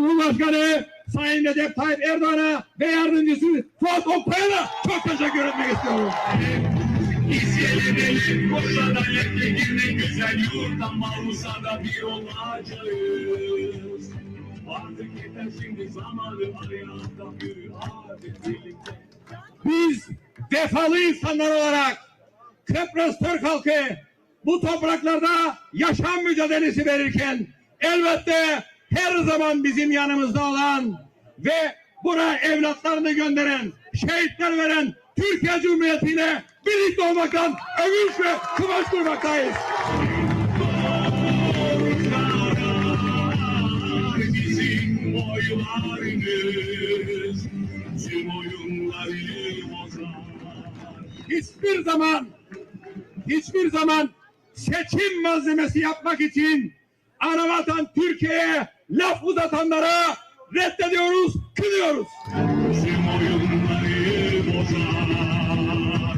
Cumhurbaşkanı Sayın Recep Tayyip Erdoğan'a ve yardımcısı Fuat Oktay'a çok teşekkür etmek istiyorum. Biz vefalı insanlar olarak Kıbrıs Türk halkı bu topraklarda yaşam mücadelesi verirken elbette her zaman bizim yanımızda olan ve buraya evlatlarını gönderen, şehitler veren Türkiye Cumhuriyeti ile birlikte olmaktan övünç ve kıvanç bozar. hiçbir zaman hiçbir zaman seçim malzemesi yapmak için Anavatan Türkiye'ye laf uzatanlara reddediyoruz, kınıyoruz.